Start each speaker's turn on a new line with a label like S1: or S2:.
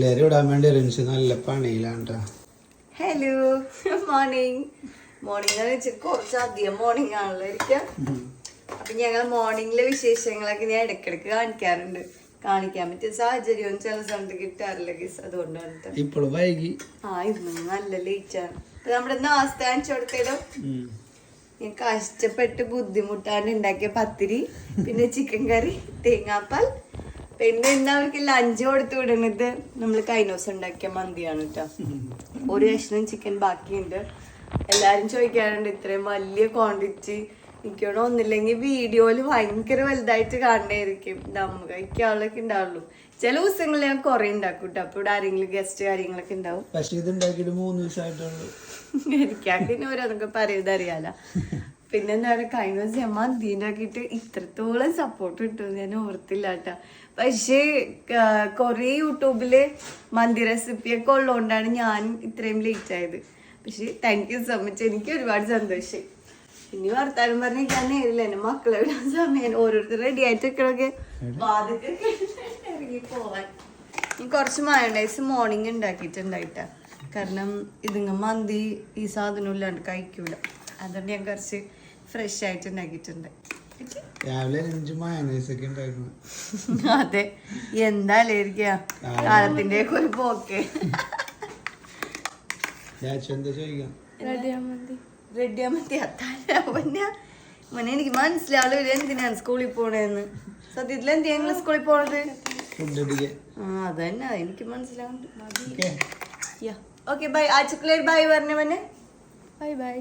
S1: ഇടാൻ വേണ്ടി നല്ല.
S2: ഹലോ മോർണിംഗ് മോർണിംഗ് എന്ന് വെച്ചാൽ കുറച്ച് അധികം മോർണിംഗ് ആണല്ലോ ഇരിക്കാം അപ്പൊ ഞങ്ങൾ മോർണിംഗിലെ വിശേഷങ്ങളൊക്കെ ഞാൻ ഇടയ്ക്കിടയ്ക്ക് കാണിക്കാറുണ്ട്. കാണിക്കാൻ പറ്റിയ സാഹചര്യവും ചില സ്ഥലത്ത് കിട്ടാറില്ല ഗീസ് അതുകൊണ്ടാണ്.
S1: ഇപ്പോൾ വൈകി.
S2: ആ ഇന്ന് നല്ല ലേറ്റ് ആണ്. അപ്പൊ നമ്മുടെ നാസ്ത കാണിച്ചു. ഞാൻ കഷ്ടപ്പെട്ട് ബുദ്ധിമുട്ടാണ്. ഉണ്ടാക്കിയ പത്തിരി പിന്നെ ചിക്കൻ കറി തേങ്ങാപ്പാൽ പിന്നെ ഇന്ന് അവർക്ക് ലഞ്ച് കൊടുത്തു വിടുന്നത് നമ്മൾ ദിവസം ഉണ്ടാക്കിയ മന്തിയാണ് കേട്ടോ ഒരു കഷ്ണം ചിക്കൻ ബാക്കിയുണ്ട്. എല്ലാരും ചോദിക്കാറുണ്ട് ഇത്രയും വലിയ ക്വാണ്ടിറ്റി എനിക്കോടെ ഒന്നില്ലെങ്കിൽ വീഡിയോയിൽ ഭയങ്കര വലുതായിട്ട് കാണണായിരിക്കും നമ്മ കഴിക്കാളൊക്കെ ഉണ്ടാവുള്ളൂ. ചില ദിവസങ്ങളിൽ ഞാൻ കുറെ ഉണ്ടാക്കും കേട്ടോ അപ്പൊ ഇവിടെ ആരെങ്കിലും ഗസ്റ്റ് കാര്യങ്ങളൊക്കെ ഉണ്ടാവും.
S1: പക്ഷേ ഇത് ഉണ്ടാക്കിയിട്ട് മൂന്ന് ദിവസമായിട്ടുള്ളൂ.
S2: എനിക്കാക്കിന് ഓരോന്നൊക്കെ പറയുന്നത് അറിയാലോ. പിന്നെ എന്താ പറയുക കഴിഞ്ഞ ദിവസം ഞമ്മ ദീനാക്കിയിട്ട് ഇത്രത്തോളം സപ്പോർട്ട് കിട്ടുമെന്ന് ഞാൻ ഓർത്തില്ല കേട്ടോ പക്ഷേ കുറേ യൂട്യൂബിൽ മന്തി റെസിപ്പിയൊക്കെ ഉള്ളതുകൊണ്ടാണ് ഞാൻ ഇത്രയും ലേറ്റ് ആയത്. പക്ഷേ താങ്ക് യു സോ മച്ച് എനിക്ക് ഒരുപാട് സന്തോഷമായി ഇനി വർത്താനം പറഞ്ഞിരിക്കാൻ നേരില്ല എന്റെ മക്കളെ വിടാൻ സമയം. ഓരോരുത്തർ റെഡി ആയിട്ട് നിൽക്കണൊക്കെ വാതിക്കൊക്കെ ഇറങ്ങി പോവാൻ. കുറച്ച് മയണൈസ് മോർണിംഗ് ഉണ്ടാക്കിയിട്ടുണ്ടായിട്ടാ കാരണം ഇതിങ്ങ മന്തി ഈ സാധനം ഇല്ലാണ്ട് കഴിക്കൂല. അതുകൊണ്ട് ഞാൻ കുറച്ച് ഫ്രഷ് ആയിട്ട് ഉണ്ടാക്കിയിട്ടുണ്ട്.
S1: രാവിലെ അഞ്ച് മയനൈസ് ഒക്കെ ഉണ്ടായിരുന്നു.
S2: അതെ. എന്തായാലും കാലത്തിന്റെ ഒക്കെ ഒരു പോക്ക്.
S1: ചാച്ചു എന്താ ചോദിക്കാം?
S2: റെഡി മതി അത്താഴ മോനെ എനിക്ക് മനസ്സിലാവില്ല എന്തിനാണ് സ്കൂളിൽ പോണേന്ന്. സത്യത്തിൽ എന്തിനാ ഞങ്ങൾ സ്കൂളിൽ പോണത്?
S1: ഫുഡ് അടിക്കാൻ.
S2: ആ അതന്നെ. എനിക്ക് മനസ്സിലാവുന്നുണ്ട്.
S1: ഓക്കെ.
S2: Okay bye. ആ ചോക്ലേറ്റ് ബൈ പറഞ്ഞ മോനെ. Bye bye.